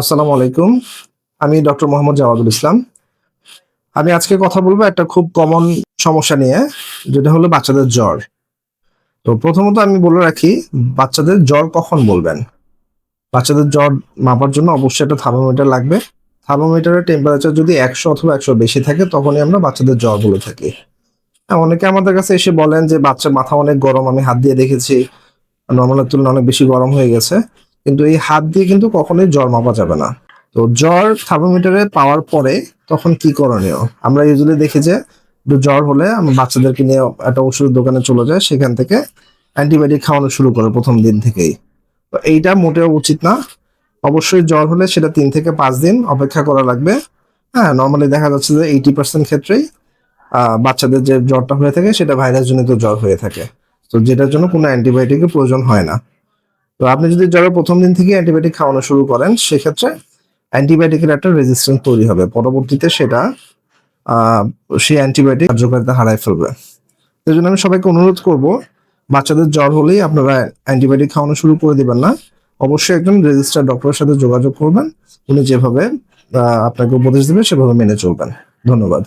আসসালামু আলাইকুম। আমি ডক্টর মোহাম্মদ জাওয়াদুল ইসলাম। আমি আজকে কথা বলব একটা খুব কমন সমস্যা নিয়ে যেটা হলো বাচ্চাদের জ্বর। তো প্রথমত আমি বলে রাখি বাচ্চাদের জ্বর কখন বলবেন? বাচ্চাদের জ্বর মাপার জন্য অবশ্যই একটা থার্মোমিটার লাগবে। থার্মোমিটারের টেম্পারেচার যদি একশো অথবা একশো বেশি থাকে তখনই আমরা বাচ্চাদের জ্বর বলে থাকি। হ্যাঁ, অনেকে আমাদের কাছে এসে বলেন যে বাচ্চার মাথা অনেক গরম আমি হাত দিয়ে দেখেছি। নর্মালের তুলনায় অনেক বেশি গরম হয়ে গেছে। কিন্তু এই হাত দিয়ে কিন্তু কখনোই জ্বর মাপা যাবে না। তো জ্বর থার্মোমিটারে পাওয়ার পরে তখন কি করণীয়? আমরা ইউজুয়ালি দেখি যে জ্বর হলে আমরা বাচ্চাদেরকে নিয়ে একটা ওষুধের দোকানে চলে যায় সেখান থেকে অ্যান্টিবায়োটিক খাওয়ানো শুরু করে প্রথম দিন থেকেই। তো এইটা মোটেও উচিত না। অবশ্যই জ্বর হলে সেটা তিন থেকে পাঁচ দিন অপেক্ষা করা লাগবে। হ্যাঁ নর্মালি দেখা যাচ্ছে যে এইটি পার্সেন্ট ক্ষেত্রেই বাচ্চাদের যে জ্বরটা হয়ে থাকে সেটা ভাইরাস জনিত জ্বর হয়ে থাকে। তো যেটার জন্য কোনো অ্যান্টিবায়োটিকের প্রয়োজন হয় না। তো আপনি যদি জ্বরের প্রথম দিন থেকে অ্যান্টিবায়োটিক খাওয়ানো শুরু করেন, সেক্ষেত্রে অ্যান্টিবায়োটিকের একটা রেজিস্ট্যান্স তৈরি হবে। পরবর্তীতে সেটা সেই অ্যান্টিবায়োটিক কার্যকারিতা হারায় ফেলবে। সেই জন্য আমি সবাইকে অনুরোধ করব, বাচ্চাদের জ্বর হলেই আপনারা অ্যান্টিবায়োটিক খাওয়ানো শুরু করে দিবেন না। অবশ্যই একজন রেজিস্টার ডক্টরের সাথে যোগাযোগ করবেন। উনি যেভাবে আপনাকে উপদেশ দেবে, সেভাবে মেনে চলবেন। ধন্যবাদ।